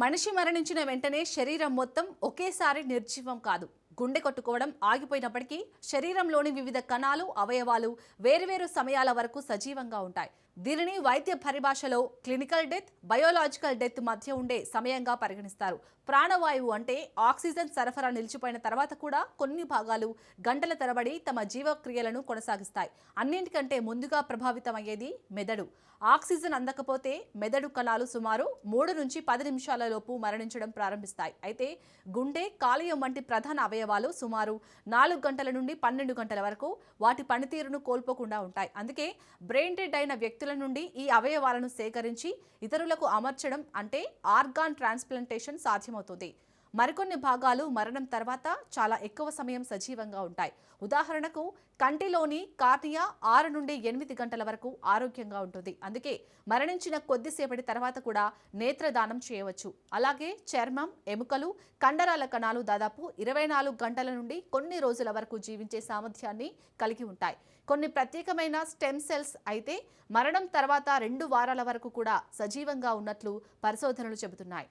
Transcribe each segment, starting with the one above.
మనిషి మరణించిన వెంటనే శరీరం మొత్తం ఒకేసారి నిర్జీవం కాదు. గుండె కొట్టుకోవడం ఆగిపోయినప్పటికీ శరీరంలోని వివిధ కణాలు అవయవాలు వేరువేరు సమయాల వరకు సజీవంగా ఉంటాయి. దీనిని వైద్య పరిభాషలో క్లినికల్ డెత్ బయోలాజికల్ డెత్ మధ్య ఉండే సమయంగా పరిగణిస్తారు. ప్రాణవాయువు అంటే ఆక్సిజన్ సరఫరా నిలిచిపోయిన తర్వాత కూడా కొన్ని భాగాలు గంటల తరబడి తమ జీవక్రియలను కొనసాగిస్తాయి. అన్నింటికంటే ముందుగా ప్రభావితమయ్యేది మెదడు. ఆక్సిజన్ అందకపోతే మెదడు కణాలు సుమారు మూడు నుంచి పది నిమిషాల లోపు మరణించడం ప్రారంభిస్తాయి. అయితే గుండె కాలేయం వంటి ప్రధాన అవయవాలు సుమారు నాలుగు గంటల నుండి పన్నెండు గంటల వరకు వాటి పనితీరును కోల్పోకుండా ఉంటాయి. అందుకే బ్రెయిన్ డెడ్ అయిన వ్యక్తి నుండి ఈ అవయవాలను సేకరించి ఇతరులకు అమర్చడం అంటే ఆర్గాన్ ట్రాన్స్ప్లాంటేషన్ సాధ్యమవుతుంది. మరికొన్ని భాగాలు మరణం తర్వాత చాలా ఎక్కువ సమయం సజీవంగా ఉంటాయి. ఉదాహరణకు కంటిలోని కార్నియా ఆరు నుండి ఎనిమిది గంటల వరకు ఆరోగ్యంగా ఉంటుంది. అందుకే మరణించిన కొద్దిసేపటి తర్వాత కూడా నేత్రదానం చేయవచ్చు. అలాగే చర్మం ఎముకలు కండరాల కణాలు దాదాపు ఇరవై నాలుగు గంటల నుండి కొన్ని రోజుల వరకు జీవించే సామర్థ్యాన్ని కలిగి ఉంటాయి. కొన్ని ప్రత్యేకమైన స్టెమ్ సెల్స్ అయితే మరణం తర్వాత రెండు వారాల వరకు కూడా సజీవంగా ఉన్నట్లు పరిశోధనలు చెబుతున్నాయి.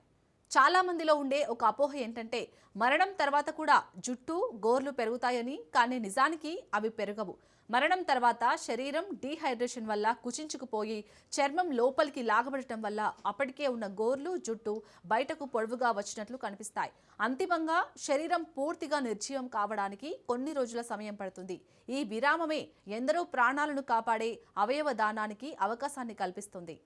చాలా మందిలో ఉండే ఒక అపోహ ఏంటంటే మరణం తర్వాత కూడా జుట్టు గోర్లు పెరుగుతాయని కానీ నిజానికి అవి పెరగవు. మరణం తర్వాత శరీరం డీహైడ్రేషన్ వల్ల కుచించుకుపోయి చర్మం లోపలికి లాగబడటం వల్ల అప్పటికే ఉన్న గోర్లు జుట్టు బయటకు పొడవుగా వచ్చినట్లు కనిపిస్తాయి. అంతిమంగా శరీరం పూర్తిగా నిర్జీవం కావడానికి కొన్ని రోజుల సమయం పడుతుంది. ఈ విరామమే ఎందరో ప్రాణాలను కాపాడే అవయవ దానానికి అవకాశాన్ని కల్పిస్తుంది.